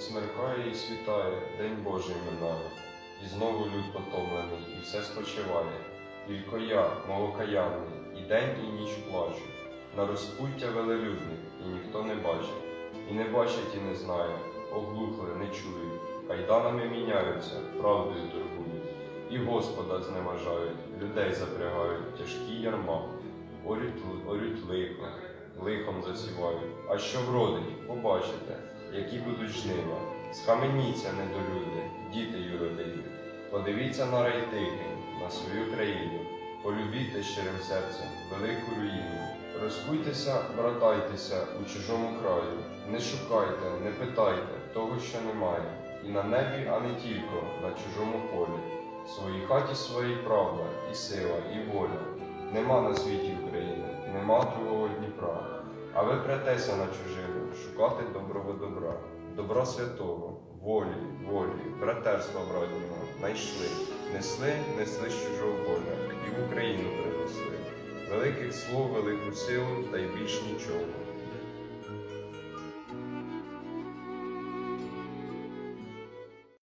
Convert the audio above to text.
і і світає, день Божий минає, і знову люд потомлений, і все спочиває. Тільки я, молокаянний, і день, і ніч плачу. На розпуття велелюдних, і ніхто не бачить, і не бачить, і не знає, оглухли, не чують, кайданами міняються, правдою торгують, і Господа зневажають, людей запрягають, тяжкі ярма, орють, орють лихо, лихом засівають. А що вродить, побачите, які будуть жнива. Схаменіться, недолюди, діти юродиві. Подивіться на рай тихий, на свою країну, полюбіте щирим серцем велику руїну. Розкуйтеся, братайтеся у чужому краю, не шукайте, не питайте того, що немає, і на небі, а не тільки на чужому полі. В своїй хаті своїй правда, і сила, і воля. Нема на світі України, нема другого Дніпра. А ви претеся на чужину, шукати доброго добра, добра святого, волі, волі, братерства братнього, найшли, несли, несли з чужого поля, і в Україну принесли. Великих слов, велику силу, та й більш нічого.